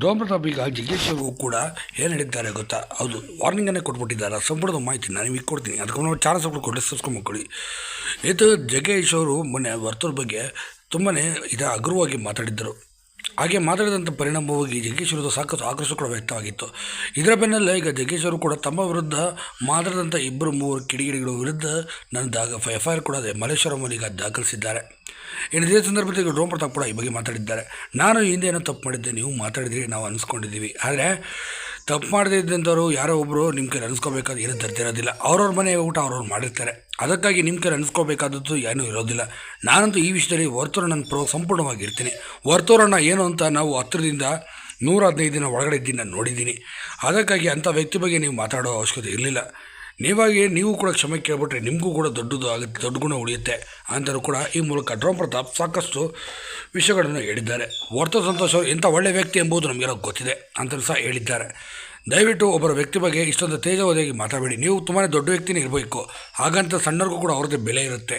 Drone topic ಈಗ ಜಗ್ಗೇಶ್ ಕೂಡ ಏನು ಹೇಳಿದ್ದಾರೆ ಗೊತ್ತಾ? ಹೌದು ವಾರ್ನಿಂಗನ್ನೇ ಕೊಟ್ಬಿಟ್ಟಿದ್ದಾರೆ. ಸಂಪೂರ್ಣ ಮಾಹಿತಿ ನಾನು ನಿಮಗೆ ಕೊಡ್ತೀನಿ. ಅದಕ್ಕೆ ನಾವು ಚಾನ್ಸ್ ಕೂಡ ಕೊಡಿ ಸಬ್ಸ್ಕ್ರೈಬ್ ಮಾಡ್ಕೊಳ್ಳಿ. ಇದು ಜಗ್ಗೇಶ್ ಅವರು ಮೊನ್ನೆ ವರ್ತೂರ್ ಬಗ್ಗೆ ತುಂಬಾ ಇದು ಅಗ್ರವಾಗಿ ಮಾತಾಡಿದ್ದರು. ಹಾಗೆ ಮಾತಾಡಿದಂಥ ಪರಿಣಾಮವಾಗಿ ಜಗ್ಗೇಶ್ವರದ ಸಾಕಷ್ಟು ಆಕ್ರೋಶ ಕೂಡ ವ್ಯಕ್ತವಾಗಿತ್ತು. ಇದರ ಬೆನ್ನಲ್ಲೇ ಈಗ ಜಗ್ಗೇಶ್ವರು ಕೂಡ ತಮ್ಮ ವಿರುದ್ಧ ಮಾತಾಡಿದಂಥ ಇಬ್ಬರು ಮೂವರು ಕಿಡಿಗಿಡಿಗಳ ವಿರುದ್ಧ ನನ್ನ ದಾಗ ಎಫ್ ಐ ಆರ್ ಕೂಡ ಮಲ್ಲೇಶ್ವರಮಲ್ಲಿ ಈಗ ದಾಖಲಿಸಿದ್ದಾರೆ. ಇನ್ನು ಇದೇ ಸಂದರ್ಭದಲ್ಲಿ ಡ್ರೋನ್ ಪ್ರತಾಪ್ ಕೂಡ ಈ ಬಗ್ಗೆ ಮಾತಾಡಿದ್ದಾರೆ. ನಾನು ಹಿಂದೆ ಏನೋ ತಪ್ಪು ಮಾಡಿದ್ದೆ, ನೀವು ಮಾತಾಡಿದ್ರಿ, ನಾವು ಅನ್ಸ್ಕೊಂಡಿದ್ದೀವಿ. ಆದರೆ ತಪ್ಪು ಮಾಡದೇ ಇದ್ದಂಥವ್ರು ಯಾರೋ ಒಬ್ಬರು ನಿಮ್ಮ ಕೈಲಿ ಅನಿಸ್ಕೋಬೇಕಾದ ಏನೂ ತರ್ತಿರೋದಿಲ್ಲ ಅವ್ರವ್ರ ಮನೆ ಊಟ ಅವ್ರವ್ರು ಮಾಡಿರ್ತಾರೆ. ಅದಕ್ಕಾಗಿ ನಿಮ್ಮ ಕೈಲಿ ಅನಿಸ್ಕೋಬೇಕಾದದ್ದು ಏನೂ ಇರೋದಿಲ್ಲ. ನಾನಂತೂ ಈ ವಿಷಯದಲ್ಲಿ ವರ್ತೂರ ನನ್ನ ಪ್ರೋ ಸಂಪೂರ್ಣವಾಗಿರ್ತೀನಿ ವರ್ತೂರನ್ನ ಏನು ಅಂತ ನಾವು ಹತ್ತಿರದಿಂದ ನೂರ ಹದಿನೈದು ದಿನ ಒಳಗಡೆ ಇದ್ದೀನಿ, ನಾನು ನೋಡಿದ್ದೀನಿ. ಅದಕ್ಕಾಗಿ ಅಂಥ ವ್ಯಕ್ತಿ ಬಗ್ಗೆ ನೀವು ಮಾತಾಡೋ ಅವಶ್ಯಕತೆ ಇರಲಿಲ್ಲ. ನೀವಾಗಿ ನೀವು ಕೂಡ ಕ್ಷಮೆ ಕೇಳ್ಬಿಟ್ರೆ ನಿಮಗೂ ಕೂಡ ದೊಡ್ಡದು ಆಗುತ್ತೆ ದೊಡ್ಡ ಗುಣ ಉಳಿಯುತ್ತೆ. ಅಂತಲೂ ಕೂಡ ಈ ಮೂಲಕ ಡ್ರೋಮ್ ಪ್ರತಾಪ್ ಸಾಕಷ್ಟು ವಿಷಯಗಳನ್ನು ಹೇಳಿದ್ದಾರೆ. ವರ್ತ ಸಂತೋಷ್ ಅವರು ಇಂಥ ಒಳ್ಳೆಯ ವ್ಯಕ್ತಿ ಎಂಬುದು ನಮಗೆಲ್ಲ ಗೊತ್ತಿದೆ ಅಂತಲೂ ಸಹ ಹೇಳಿದ್ದಾರೆ. ದಯವಿಟ್ಟು ಒಬ್ಬರ ವ್ಯಕ್ತಿ ಬಗ್ಗೆ ಇಷ್ಟೊಂದು ತೇಜವಾದಿಯಾಗಿ ಮಾತಾಡಬೇಡಿ. ನೀವು ತುಂಬಾ ದೊಡ್ಡ ವ್ಯಕ್ತಿನೇ ಇರಬೇಕು. ಹಾಗಂತ ಸಣ್ಣರಿಗೂ ಕೂಡ ಅವ್ರದ್ದೇ ಬೆಲೆ ಇರುತ್ತೆ.